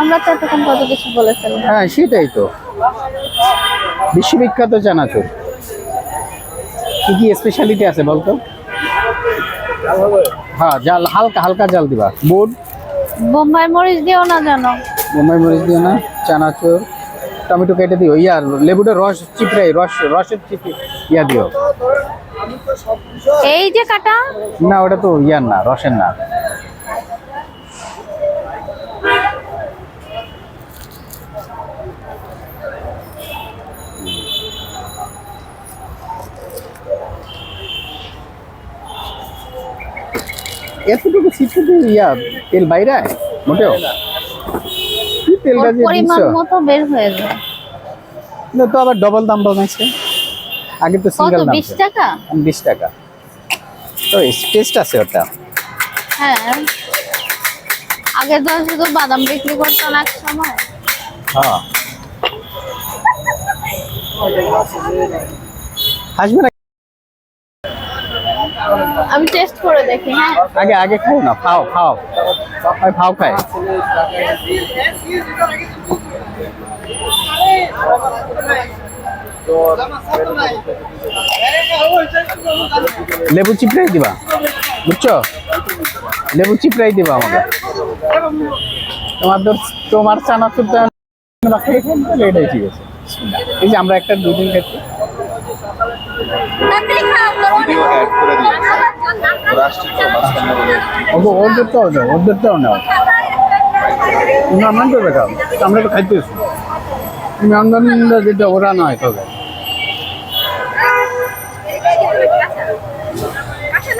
আমরা তো এতক্ষণ কত কিছু বলে ফেললাম। হ্যাঁ সেটাই তো। বিশ্ববিখ্যাত চানাচুর কি কি স্পেশালিটি আছে বলতো? হ্যাঁ জাল হালকা হালকা জাল দিবা। বুট বোম্বাই মরিচ দিও না জানো বোম্বাই মরিচ দিও না চানাচুর। টমেটো কেটে দিও ইয়া লেবুটা রস চিপড়াই রস রসের চিপি ইয়া দিও। এই যে কাটা। না ওটা তো ইয়ার না রসের না। এতটুকু ছিটতে ইয়া তেল বাইরে? মোটেও। কি তেলটা যে পরিমাণ মতো বের হয়ে যায়। না তো আবার ডবল দাম বানাইছে আগে তো সিঙ্গেল দাম বিশ ছিল। টাকা? বিশ টাকা। তো টেস্ট আছে ওটা। হ্যাঁ। আগে তো শুধু বাদাম বিক্রি করতো না এক সময়। হ্যাঁ। হাসবে না আমি টেস্ট করে দেখি হ্যাঁ। আগে আগে খাও না, খাও খাও। ওই খাও খায় লেবু চিপড়াই দিবা, বুঝছ? লেবু চিপড়াই দিবা আমাকে। তোমার তোমার চানাচুর তো খেয়ে খেয়ে তাহলে এটাই ঠিক আছে এই যে আমরা একটা দুদিন খাচ্ছি ভিডিও অ্যাড করে দিয়েছে রাষ্ট্রীয় মাঝখানে ওগো, ওদেরটাও দাও, ওদেরটাও নাও। না মান করবে কাম আমরা তো খাইতেছি তুমি আমদানি যেটা ওরা নয় তবে। আচ্ছা,